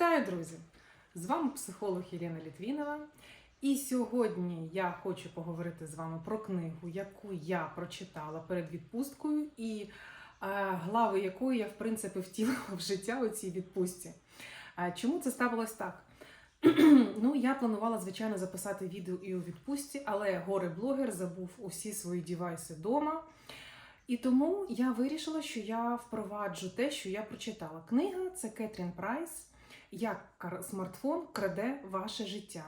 Вітаю, друзі! З вами психолог Ірина Літвінова. І сьогодні я хочу поговорити з вами про книгу, яку я прочитала перед відпусткою, і е, глави якої я, в принципі, втілила в життя у цій відпустці. Е, чому це ставилось так? ну, я планувала, звичайно, записати відео і у відпустці, але горе-блогер забув усі свої дівайси вдома. І тому я вирішила, що я впроваджу те, що я прочитала. Книга це Кетрін Прайс. Як смартфон краде ваше життя.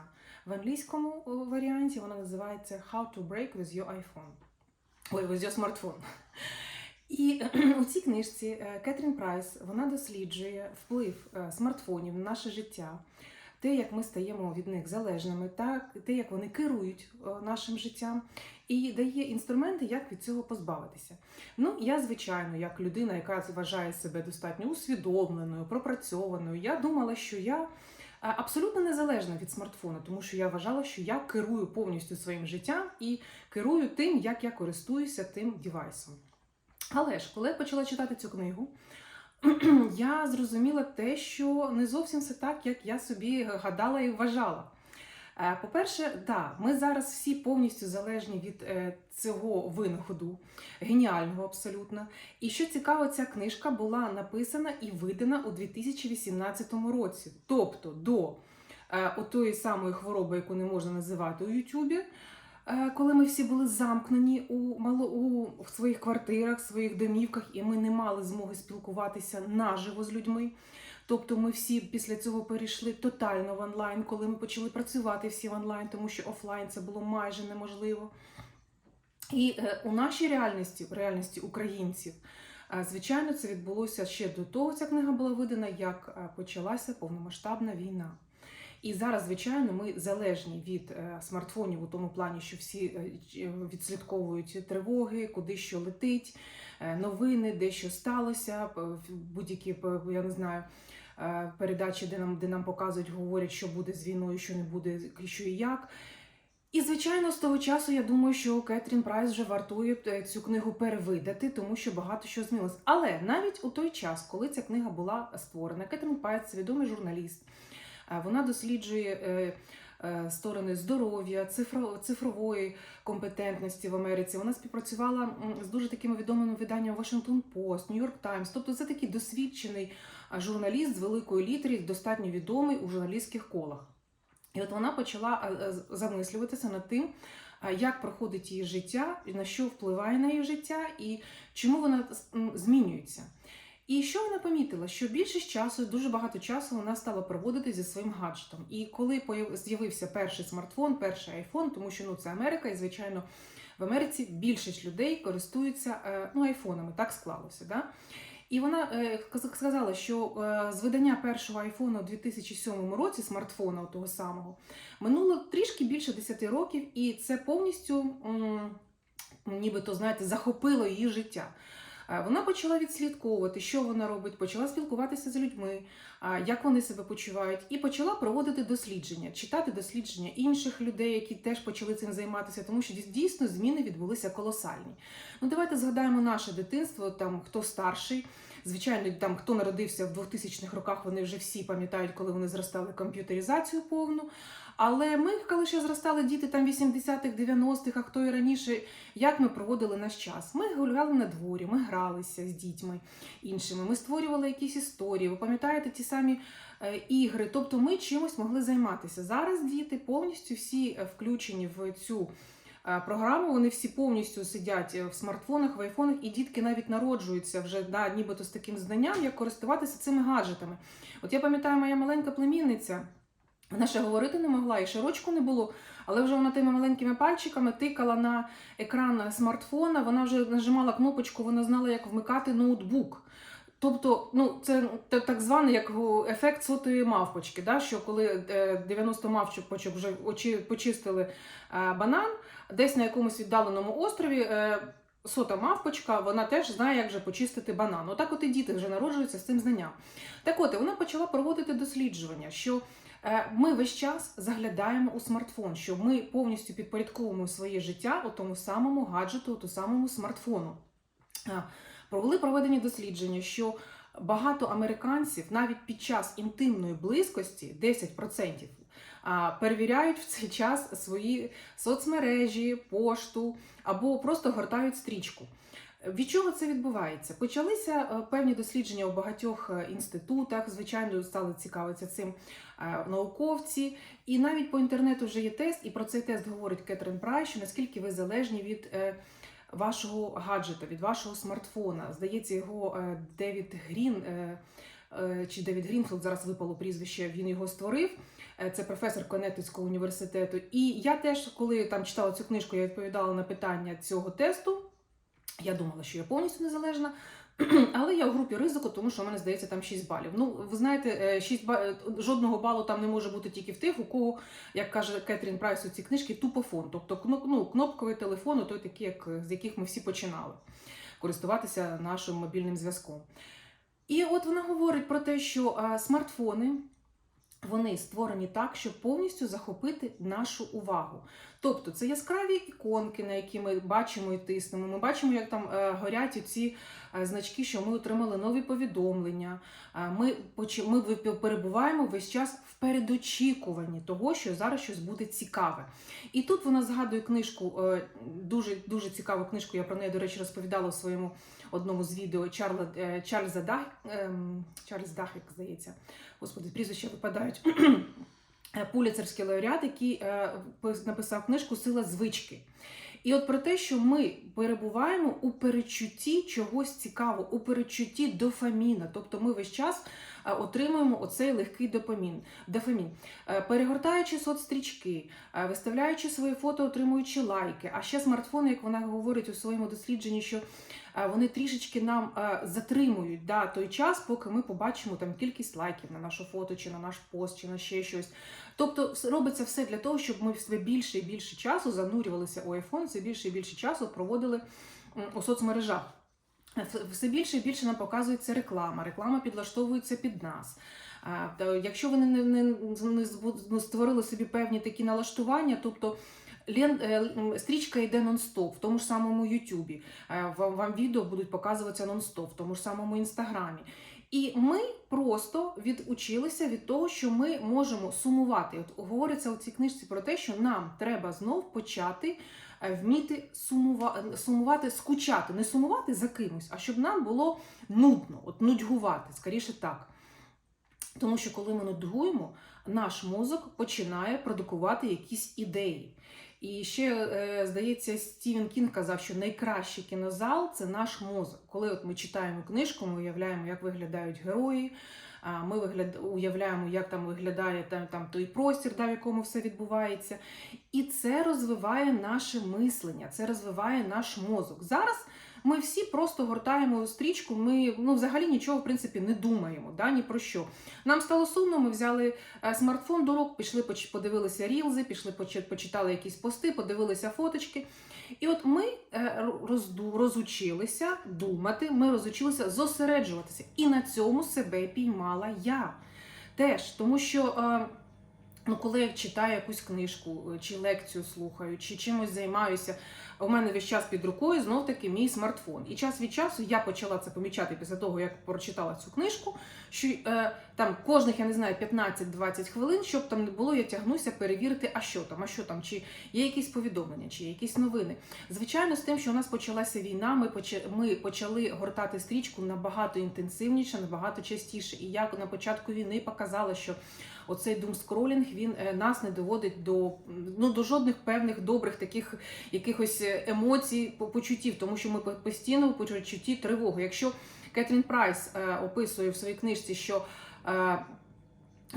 В англійському варіанті вона називається How to break with your iPhone. Ой, with your smartphone. І у цій книжці е, Кетрін Прайс вона досліджує вплив е, смартфонів на наше життя, те, як ми стаємо від них залежними, так, те, як вони керують е, нашим життям, і дає інструменти, як від цього позбавитися. Ну, я, звичайно, як людина, яка вважає себе достатньо усвідомленою, пропрацьованою, я думала, що я. е, Абсолютно незалежна від смартфону, тому що я вважала, що я керую повністю своїм життям і керую тим, як я користуюся тим девайсом. Але ж, коли я почала читати цю книгу, я зрозуміла те, що не зовсім все так, як я собі гадала і вважала. Е, По-перше, да, ми зараз всі повністю залежні від е, цього винаходу, геніального абсолютно. І що цікаво, ця книжка була написана і видана у 2018 році, тобто до е, отої самої хвороби, яку не можна називати у Ютубі. Е, Коли ми всі були замкнені у мало у в своїх квартирах, своїх домівках, і ми не мали змоги спілкуватися наживо з людьми. Тобто ми всі після цього перейшли тотально в онлайн, коли ми почали працювати всі в онлайн, тому що офлайн це було майже неможливо. І е, у нашій реальності, в реальності українців, е, звичайно, це відбулося ще до того, ця книга була видана, як почалася повномасштабна війна. І зараз, звичайно, ми залежні від е, смартфонів у тому плані, що всі е, відслідковують тривоги, куди що летить, е, новини, де що сталося, будь-які я не знаю. е, Передачі, де нам, де нам показують, говорять, що буде з війною, що не буде, що і як. І, звичайно, з того часу я думаю, що Кетрін Прайс вже вартує е, цю книгу перевидати, тому що багато що змінилось. Але навіть у той час, коли ця книга була створена, Кетрін Прайс відомий журналіст. Вона досліджує е, е, сторони здоров'я, цифрової компетентності в Америці. Вона співпрацювала з дуже такими відомими виданнями Washington Post, New York Times. Тобто це такий досвідчений журналіст з великої літери, достатньо відомий у журналістських колах. І от вона почала е, замислюватися над тим, як проходить її життя, на що впливає на її життя, і чому вона змінюється. І що вона помітила? Що більшість часу, дуже багато часу вона стала проводити зі своїм гаджетом. І коли з'явився перший смартфон, перший айфон, тому що ну це Америка, і звичайно в Америці більшість людей користуються е, ну, айфонами, так склалося. Да? І вона е, сказала, що е, з видання першого айфону у 2007 році, смартфона того самого, минуло трішки більше 10 років, і це повністю нібито, знаєте, захопило її життя. Е, Вона почала відслідковувати, що вона робить, почала спілкуватися з людьми, як вони себе почувають, і почала проводити дослідження, читати дослідження інших людей, які теж почали цим займатися, тому що дійсно зміни відбулися колосальні. Ну давайте згадаємо наше дитинство, там хто старший. Звичайно, там хто народився в 2000-х роках, вони вже всі пам'ятають, коли вони зростали комп'ютеризацію повну. Але ми, коли ще зростали діти там 80-х, 90-х, а хто і раніше, як ми проводили наш час? Ми гуляли на дворі, ми гралися з дітьми іншими, ми створювали якісь історії. Ви пам'ятаєте ті самі е, ігри? Тобто ми чимось могли займатися. Зараз діти повністю всі е, включені в цю. е, Програму вони всі повністю сидять в смартфонах, в айфонах, і дітки навіть народжуються вже да, нібито з таким знанням, як користуватися цими гаджетами. От я пам'ятаю, моя маленька племінниця, вона ще говорити не могла, і ще рочку не було, але вже вона тими маленькими пальчиками тикала на екран смартфона, вона вже нажимала кнопочку, вона знала, як вмикати ноутбук. Тобто, ну це так званий як ефект сотої мавпочки, да? що коли е, 90 мавпочок вже очі, почистили е, банан, десь на якомусь віддаленому острові. е, Сота мавпочка, вона теж знає, як же почистити банан. Отак от і діти вже народжуються з цим знанням. Так от, вона почала проводити досліджування, що Е, Ми весь час заглядаємо у смартфон, що ми повністю підпорядковуємо своє життя у тому самому гаджету, у тому самому смартфону. Е, Провели проведені дослідження, що багато американців навіть під час інтимної близькості 10% перевіряють в цей час свої соцмережі, пошту або просто гортають стрічку. Від чого це відбувається? Почалися е, певні дослідження у багатьох е, інститутах. Звичайно, стали цікавитися цим е, науковці. І навіть по інтернету вже є тест, і про цей тест говорить Кетрин Прайс, що наскільки ви залежні від вашого гаджета, від вашого смартфона. Здається, його Девід Грін чи Девід Грінфілд зараз випало прізвище. Він його створив. Це професор Коннектицького університету. І я теж, коли там читала цю книжку, я відповідала на питання цього тесту. Я думала, що я повністю незалежна, але я в групі ризику, тому що в мене здається там 6 балів. Ну, ви знаєте, 6 ба... е, жодного балу там не може бути тільки в тих, у кого, як каже Кетрін Прайс у цій книжці, тупофон. Тобто ну, кнопковий телефон, той такий, як, з яких ми всі починали користуватися нашим мобільним зв'язком. І от вона говорить про те, що а, смартфони. Вони створені так, щоб повністю захопити нашу увагу. Тобто це яскраві іконки, на які ми бачимо і тиснемо. Ми бачимо, як там е, горять ці е, значки, що ми отримали нові повідомлення. Е, ми, ми перебуваємо весь час в передочікуванні того, що зараз щось буде цікаве. І тут вона згадує книжку, дуже, дуже цікаву книжку. Я про неї, до речі, розповідала у своєму одному з відео Чарла, Чарльза Дах, ем, Чарльз Дахик, здається. Господи, прізвища випадають. Е, Пуліцерський лауреат, який е, пис- написав книжку Сила звички. І от про те, що ми перебуваємо у перечутті чогось цікавого, у перечутті дофаміна. Тобто ми весь час отримуємо оцей легкий допамін, дофамін. Е, Перегортаючи соцстрічки, е, виставляючи свої фото, отримуючи лайки. А ще смартфони, як вона говорить у своєму дослідженні, що е, вони трішечки нам е, затримують да, той час, поки ми побачимо там кількість лайків на наше фото, чи на наш пост, чи на ще щось. Тобто робиться все для того, щоб ми все більше і більше часу занурювалися у iPhone, все більше і більше часу проводили у соцмережах. Все більше і більше нам показується реклама. Реклама підлаштовується під нас. Якщо ви не, не, не, не створили собі певні такі налаштування, тобто е, стрічка йде нон-стоп, в тому ж самому Ютубі, Е, вам, відео будуть показуватися нон-стоп, в тому ж самому Інстаграмі. І ми просто відучилися від того, що ми можемо сумувати. От говориться у цій книжці про те, що нам треба знов почати вміти сумувати, сумувати, скучати, не сумувати за кимось, а щоб нам було нудно, от нудьгувати, скоріше так. Тому що коли ми нудьгуємо, наш мозок починає продукувати якісь ідеї. І ще, е, здається, Стівен Кінг казав, що найкращий кінозал це наш мозок. Коли от ми читаємо книжку, ми уявляємо, як виглядають герої. Ми вигляд... уявляємо, як там виглядає там, там той простір, да, в якому все відбувається. І це розвиває наше мислення, це розвиває наш мозок. Зараз ми всі просто гортаємо стрічку, ми ну, взагалі нічого в принципі не думаємо, да, ні про що. Нам стало сумно, ми взяли е, смартфон до рук, пішли, подивилися рілзи, пішли, почитали якісь пости, подивилися фоточки. І от ми е, розучилися думати, ми розучилися зосереджуватися. І на цьому себе піймала я теж. Тому що е, ну, коли я читаю якусь книжку, чи лекцію слухаю, чи чимось займаюся, у мене весь час під рукою знов таки мій смартфон. І час від часу я почала це помічати після того, як прочитала цю книжку, що е, там кожних, я не знаю, 15-20 хвилин, щоб там не було, я тягнуся перевірити, а що там, а що там, чи є якісь повідомлення, чи є якісь новини. Звичайно, з тим, що у нас почалася війна, ми почали, ми почали гортати стрічку набагато інтенсивніше, набагато частіше. І я на початку війни показала, що оцей думскролінг він е, нас не доводить до, ну, до жодних певних добрих таких якихось е, емоцій, по- почуттів, тому що ми постійно в почутті тривоги. Якщо Кетрін Прайс е, описує в своїй книжці, що е,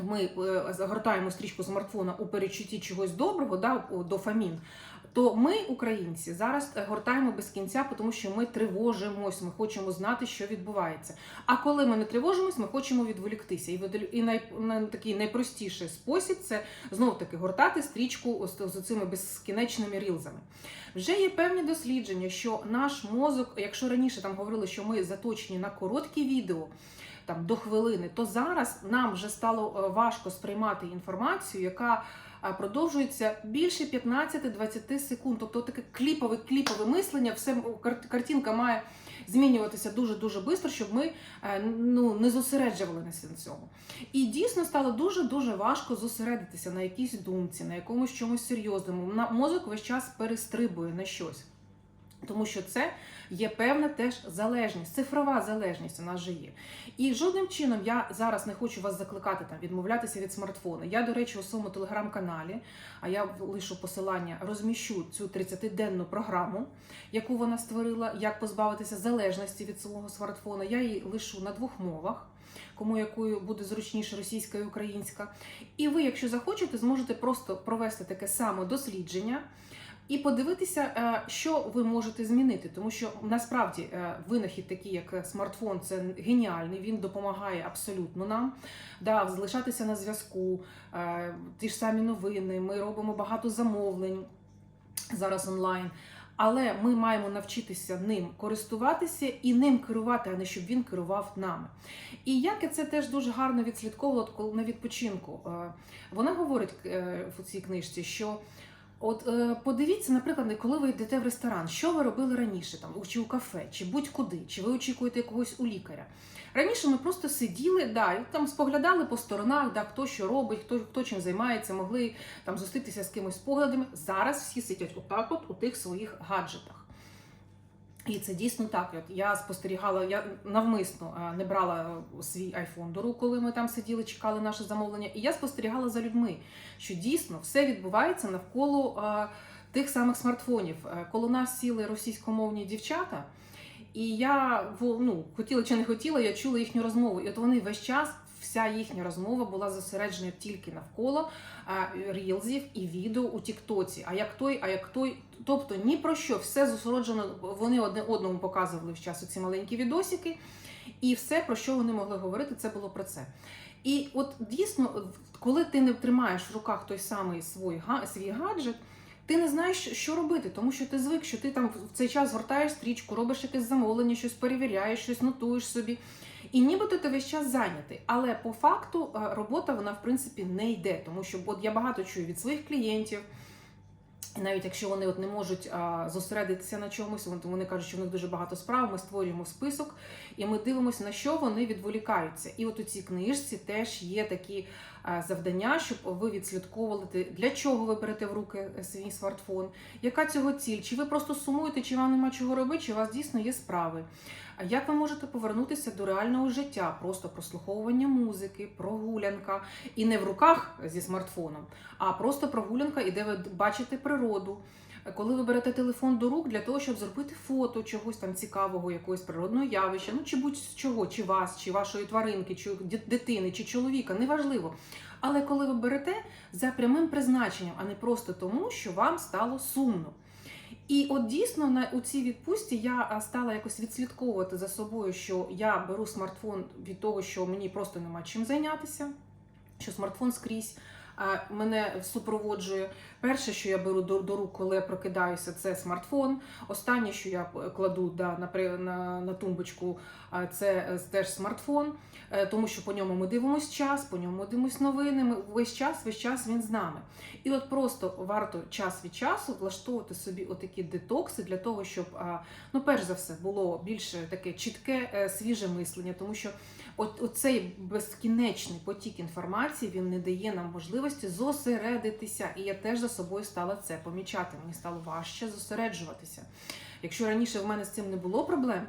ми загортаємо стрічку смартфона у перечутті чогось доброго, да, дофамін, то ми, українці, зараз е, гортаємо без кінця, тому що ми тривожимось, ми хочемо знати, що відбувається. А коли ми не тривожимось, ми хочемо відволіктися. І, і най, на такий найпростіший спосіб це знов таки гортати стрічку з, цими безкінечними рілзами. Вже є певні дослідження, що наш мозок, якщо раніше там говорили, що ми заточені на короткі відео. Там до хвилини, то зараз нам вже стало е, важко сприймати інформацію, яка продовжується більше 15-20 секунд. Тобто таке кліпове кліпове мислення, все кар- картинка має змінюватися дуже дуже швидко, щоб ми е, ну, не зосереджувалися на цьому. І дійсно стало дуже дуже важко зосередитися на якійсь думці, на якомусь чомусь серйозному. Мозок весь час перестрибує на щось. Тому що це є певна теж залежність, цифрова залежність у нас же є. І жодним чином я зараз не хочу вас закликати там відмовлятися від смартфона. Я, до речі, у своєму телеграм-каналі, а я лишу посилання, розміщу цю 30-денну програму, яку вона створила, як позбавитися залежності від свого смартфона. Я її лишу на двох мовах. Кому якою буде зручніше російська і українська. І ви, якщо захочете, зможете просто провести таке саме дослідження і подивитися, е, що ви можете змінити. Тому що насправді е, винахід, такий як смартфон, це геніальний. Він допомагає абсолютно нам да, залишатися на зв'язку, е, ті ж самі новини. Ми робимо багато замовлень зараз онлайн. Але ми маємо навчитися ним користуватися і ним керувати, а не щоб він керував нами. І як я це теж дуже гарно відслідковувала на відпочинку. Вона говорить в цій книжці, що от е, подивіться, наприклад, коли ви йдете в ресторан, що ви робили раніше, там чи у кафе, чи будь-куди, чи ви очікуєте якогось у лікаря. Раніше ми просто сиділи, да, і там споглядали по сторонах, да, хто що робить, хто, хто чим займається, могли там зустрітися з кимось поглядами. Зараз всі сидять отак, от у тих своїх гаджетах. І це дійсно так. От я спостерігала, я навмисно е, не брала свій айфон до рук, коли ми там сиділи, чекали наше замовлення. І я спостерігала за людьми, що дійсно все відбувається навколо е, тих самих смартфонів. Е, Коло нас сіли російськомовні дівчата. І я ну, хотіла чи не хотіла, я чула їхню розмову. І от вони весь час, вся їхня розмова була зосереджена тільки навколо рілзів і відео у Тіктоці. А як той, а як той. Тобто ні про що, все зосереджено, вони одне одному показували в час ці маленькі відосики, і все, про що вони могли говорити, це було про це. І от дійсно, коли ти не тримаєш в руках той самий свій, свій гаджет, ти не знаєш, що робити, тому що ти звик, що ти там в цей час гортаєш стрічку, робиш якесь замовлення, щось перевіряєш, щось нотуєш собі. І нібито ти весь час зайнятий. Але по факту е, робота вона в принципі не йде, тому що от я багато чую від своїх клієнтів. І навіть якщо вони от не можуть а, зосередитися на чомусь, вони, вони кажуть, що в них дуже багато справ, ми створюємо список і ми дивимося, на що вони відволікаються. І от у цій книжці теж є такі завдання, щоб ви відслідковували, для чого ви берете в руки е, свій смартфон, яка цього ціль, чи ви просто сумуєте, чи вам нема чого робити, чи у вас дійсно є справи. Як ви можете повернутися до реального життя? Просто прослуховування музики, прогулянка, і не в руках зі смартфоном, а просто прогулянка, і де ви бачите природу. Коли ви берете телефон до рук для того, щоб зробити фото чогось там цікавого, якогось природного явища, ну чи будь-чого, чи вас, чи вашої тваринки, чи дитини, чи чоловіка, неважливо. Але коли ви берете за прямим призначенням, а не просто тому, що вам стало сумно. І от дійсно на у цій відпустці я стала якось відслідковувати за собою, що я беру смартфон від того, що мені просто нема чим зайнятися, що смартфон скрізь мене супроводжує. Перше, що я беру до, до рук, коли я прокидаюся, це смартфон. Останнє, що я кладу да, на, на, на тумбочку, а, це е, теж смартфон, е, тому що по ньому ми дивимося час, по ньому ми дивимося новини. Ми весь час, весь час він з нами. І от просто варто час від часу влаштовувати собі отакі детокси для того, щоб ну, перш за все, було більше таке чітке, е, свіже мислення, тому що от оцей безкінечний потік інформації він не дає нам можливості зосередитися. І я теж за собою стала це помічати. Мені стало важче зосереджуватися. Якщо раніше в мене з цим не було проблем. е,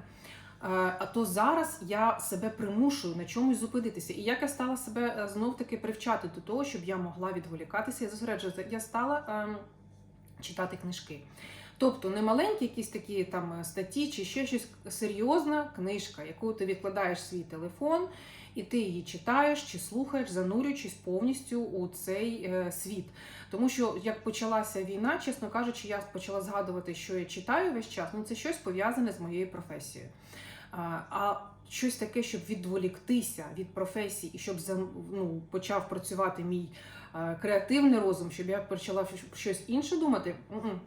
А то зараз я себе примушую на чомусь зупинитися. І як я стала себе знов таки привчати до того, щоб я могла відволікатися і зосереджуватися, я стала ем, читати книжки. Тобто не маленькі якісь такі там статті чи ще щось серйозна книжка, яку ти відкладаєш свій телефон, і ти її читаєш чи слухаєш, занурюючись повністю у цей е, світ. Тому що як почалася війна, чесно кажучи, я почала згадувати, що я читаю весь час. Ну це щось пов'язане з моєю професією. А, щось таке, щоб відволіктися від професії і щоб ну, почав працювати мій е, креативний розум, щоб я почала щось інше думати,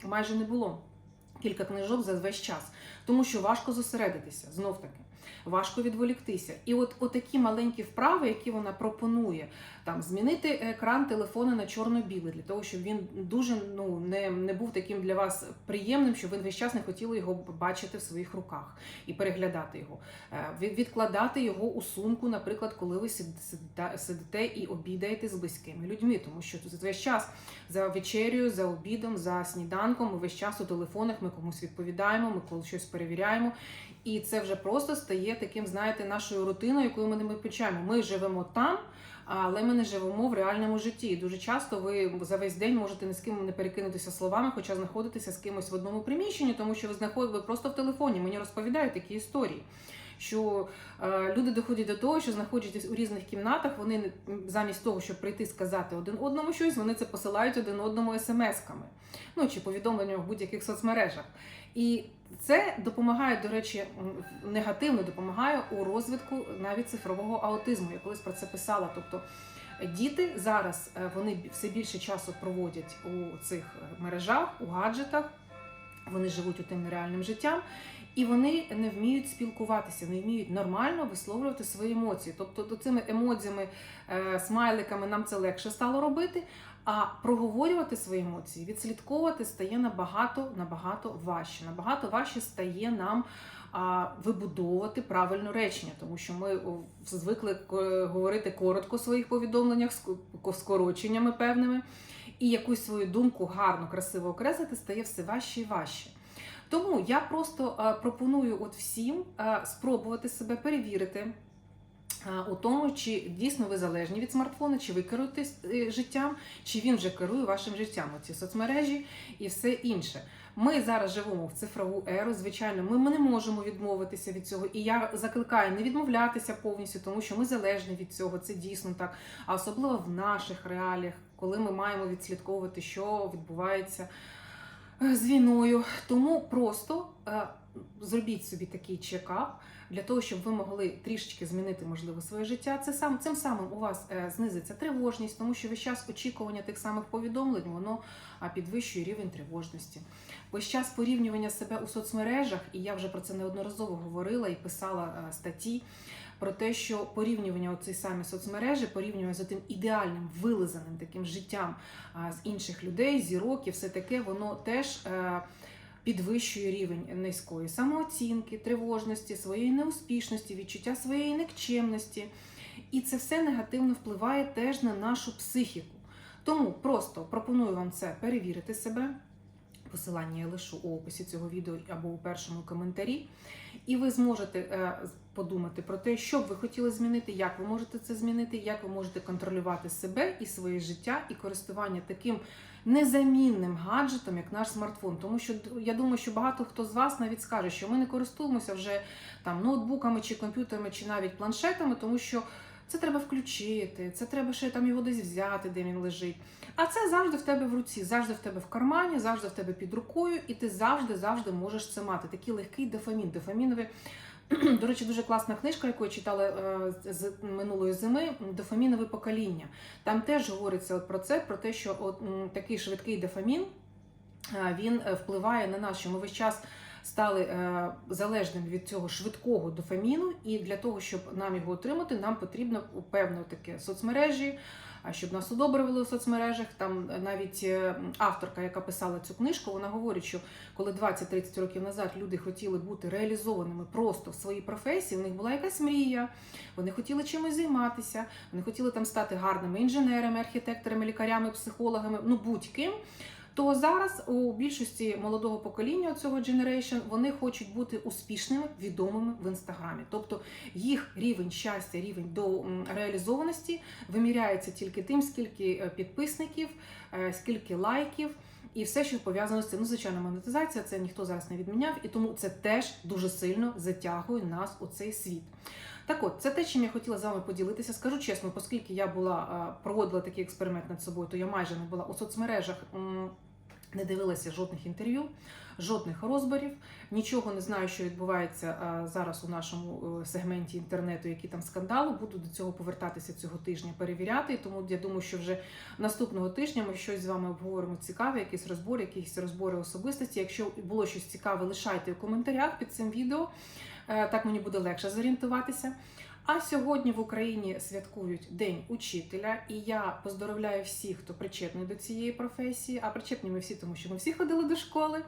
майже не було. Кілька книжок за весь час, тому що важко зосередитися знов таки. важко відволіктися. І от отакі маленькі вправи, які вона пропонує, там змінити екран телефона на чорно-білий, для того, щоб він дуже ну не, не був таким для вас приємним, щоб ви весь час не хотіли його бачити в своїх руках і переглядати його, Е, відкладати його у сумку, наприклад, коли ви сидите, і обідаєте з близькими людьми, тому що тут весь час за вечерею, за обідом, за сніданком, ми весь час у телефонах, ми комусь відповідаємо, ми коли щось перевіряємо. І це вже просто стає таким, знаєте, нашою рутиною, якою ми не виключаємо. Ми живемо там, але ми не живемо в реальному житті. І дуже часто ви за весь день можете ні з ким не перекинутися словами, хоча знаходитеся з кимось в одному приміщенні, тому що ви знаходите просто в телефоні. Мені розповідають такі історії. Що е, люди доходять до того, що знаходячись у різних кімнатах, вони замість того, щоб прийти сказати один одному щось, вони це посилають один одному смс-ками, ну чи повідомленнями в будь-яких соцмережах. І це допомагає, до речі, негативно допомагає у розвитку навіть цифрового аутизму. Я колись про це писала. Тобто діти зараз е, вони все більше часу проводять у цих е, мережах, у гаджетах. Вони живуть у тим нереальним життям, і вони не вміють спілкуватися, не вміють нормально висловлювати свої емоції. Тобто, цими емодзями, е, смайликами нам це легше стало робити. А проговорювати свої емоції, відслідковувати стає набагато набагато важче. Набагато важче стає нам а, вибудовувати правильно речення, тому що ми звикли говорити коротко в своїх повідомленнях, скороченнями певними, і якусь свою думку гарно, красиво окреслити стає все важче і важче. Тому я просто е, пропоную от всім е, спробувати себе перевірити е, у тому, чи дійсно ви залежні від смартфона, чи ви керуєте життям, чи він вже керує вашим життям, оці соцмережі і все інше. Ми зараз живемо в цифрову еру. Звичайно, ми, не можемо відмовитися від цього. І я закликаю не відмовлятися повністю, тому що ми залежні від цього. Це дійсно так. А особливо в наших реаліях, коли ми маємо відслідковувати, що відбувається з війною. Тому просто е, зробіть собі такий чекап для того, щоб ви могли трішечки змінити можливо своє життя. Це сам цим самим у вас е, знизиться тривожність, тому що весь час очікування тих самих повідомлень воно підвищує рівень тривожності. Весь час порівнювання себе у соцмережах, і я вже про це неодноразово говорила і писала е, статті. Про те, що порівнювання оцей самі соцмережі, порівнювання з тим ідеальним вилизаним таким життям з інших людей, зірок і все таке, воно теж е, підвищує рівень низької самооцінки, тривожності, своєї неуспішності, відчуття своєї никчемності. І це все негативно впливає теж на нашу психіку. Тому просто пропоную вам це перевірити себе. Посилання я лишу у описі цього відео або у першому коментарі. І ви зможете е, подумати про те, що б ви хотіли змінити, як ви можете це змінити, як ви можете контролювати себе і своє життя, і користування таким незамінним гаджетом, як наш смартфон. Тому що я думаю, що багато хто з вас навіть скаже, що ми не користуємося вже там ноутбуками чи комп'ютерами, чи навіть планшетами, тому що це треба включити, це треба ще там його десь взяти, де він лежить. А це завжди в тебе в руці, завжди в тебе в кармані, завжди в тебе під рукою, і ти завжди, завжди можеш це мати. Такий легкий дофамін. Дофаміновий. До речі, дуже класна книжка, яку я читала е, з минулої зими дофамінове покоління. Там теж говориться про це, про те, що от такий швидкий дофамін е, він е, впливає на нас, що ми весь час стали е, залежними від цього швидкого дофаміну, і для того, щоб нам його отримати, нам потрібно певно таке соцмережі. А щоб нас удобрювали у соцмережах, там навіть е, авторка, яка писала цю книжку, вона говорить, що коли 20-30 років назад люди хотіли бути реалізованими просто в своїй професії, в них була якась мрія, вони хотіли чимось займатися, вони хотіли там стати гарними інженерами, архітекторами, лікарями, психологами, ну будь-ким. То зараз у більшості молодого покоління цього generation вони хочуть бути успішними, відомими в інстаграмі. Тобто їх рівень щастя, рівень до реалізованості виміряється тільки тим, скільки е, підписників, е, скільки лайків. І все, що пов'язано з цим, ну, звичайно, монетизація, це ніхто зараз не відміняв, і тому це теж дуже сильно затягує нас у цей світ. Так от, це те, чим я хотіла з вами поділитися. Скажу чесно, оскільки я була е, проводила такий експеримент над собою, то я майже не була у соцмережах. Не дивилася жодних інтерв'ю, жодних розборів, нічого не знаю, що відбувається зараз у нашому е, сегменті інтернету, які там скандали. Буду до цього повертатися цього тижня, перевіряти. Тому я думаю, що вже наступного тижня ми щось з вами обговоримо цікаве, якісь розбори, якісь розбори особистості. Якщо було щось цікаве, лишайте у коментарях під цим відео. Е, Так мені буде легше зорієнтуватися. А сьогодні в Україні святкують День учителя, і я поздоровляю всіх, хто причетний до цієї професії. А причетні ми всі, тому що ми всі ходили до школи.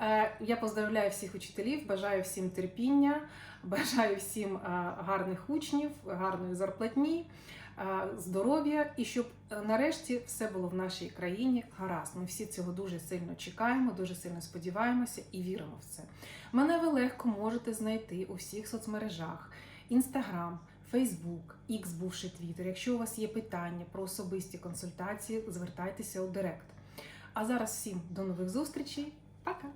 Е, Я поздравляю всіх учителів, бажаю всім терпіння, бажаю всім е, гарних учнів, гарної зарплатні, е, здоров'я і щоб нарешті все було в нашій країні гаразд. Ми всі цього дуже сильно чекаємо, дуже сильно сподіваємося і віримо в це. Мене ви легко можете знайти у всіх соцмережах: Інстаграм, Фейсбук, Ікс, бувший Твіттер. Якщо у вас є питання про особисті консультації, звертайтеся у Директ. А зараз всім до нових зустрічей. Пока!